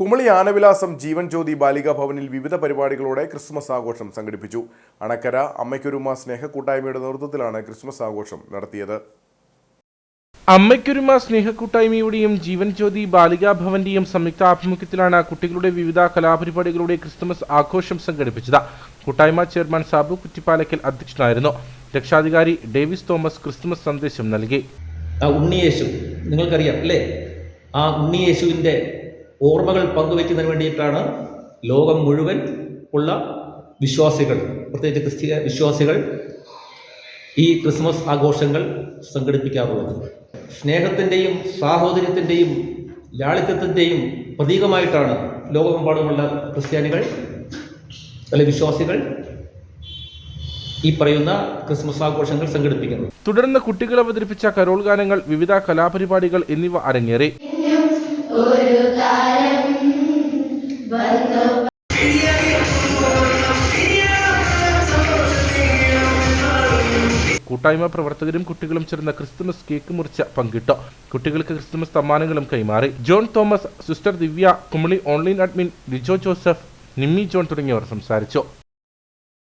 കുമളി ആനവിലാസം ജീവൻ ജ്യോതി ബാലികാ ഭവനിൽ വിവിധ പരിപാടികളോടെ ക്രിസ്മസ് ആഘോഷം സംഘടിപ്പിച്ചു. അണക്കര അമ്മയ്ക്കൊരുമ സ്നേഹ കൂട്ടായ്മയുടെ നേതൃത്വത്തിലാണ് ക്രിസ്മസ് ആഘോഷം നടത്തിയത്. അമ്മയ്ക്കൊരുമ സ്നേഹക്കൂട്ടായ്മയുടെയും ജീവൻ ജ്യോതി ബാലികാ ഭവന്റെയും സംയുക്ത ആഭിമുഖ്യത്തിലാണ് കുട്ടികളുടെ വിവിധ കലാപരിപാടികളുടെ ക്രിസ്മസ് ആഘോഷം സംഘടിപ്പിച്ചത്. കൂട്ടായ്മ ചെയർമാൻ സാബു കുറ്റിപ്പാലക്കൽ അധ്യക്ഷനായിരുന്നു. രക്ഷാധികാരി ഡേവിസ് തോമസ് ക്രിസ്മസ് സന്ദേശം നൽകി. ആ ഉണ്ണിയേശു നിങ്ങൾക്കറിയാം അല്ലേ? ആ ഉണ്ണിയേശുവിന്റെ ഓർമ്മകൾ പങ്കുവയ്ക്കുന്നതിന് വേണ്ടിയിട്ടാണ് ലോകം മുഴുവൻ ഉള്ള വിശ്വാസികൾ പ്രത്യേകിച്ച് ക്രിസ്തീയ വിശ്വാസികൾ ഈ ക്രിസ്മസ് ആഘോഷങ്ങൾ സംഘടിപ്പിക്കാറുള്ളത്. സ്നേഹത്തിന്റെയും സാഹോദര്യത്തിന്റെയും ലാളിത്യത്തിന്റെയും പ്രതീകമായിട്ടാണ് ലോകമെമ്പാടുമുള്ള ക്രിസ്ത്യാനികൾ അല്ലെ വിശ്വാസികൾ ഈ പറയുന്ന ക്രിസ്മസ് ആഘോഷങ്ങൾ സംഘടിപ്പിക്കുന്നത്. തുടർന്ന് കുട്ടികൾ അവതരിപ്പിച്ച കരോൾ ഗാനങ്ങൾ വിവിധ കലാപരിപാടികൾ എന്നിവ അരങ്ങേറി. കൂട്ടായ്മ പ്രവർത്തകരും കുട്ടികളും ചേർന്ന ക്രിസ്തുമസ് കേക്ക് മുറിച്ച പങ്കിട്ടു. കുട്ടികൾക്ക് ക്രിസ്തുമസ് സമ്മാനങ്ങളും കൈമാറി. John Thomas sister Divya Kumily online admin Lijo Joseph Nimmi John തുടങ്ങിയവർ സംസാരിച്ചു.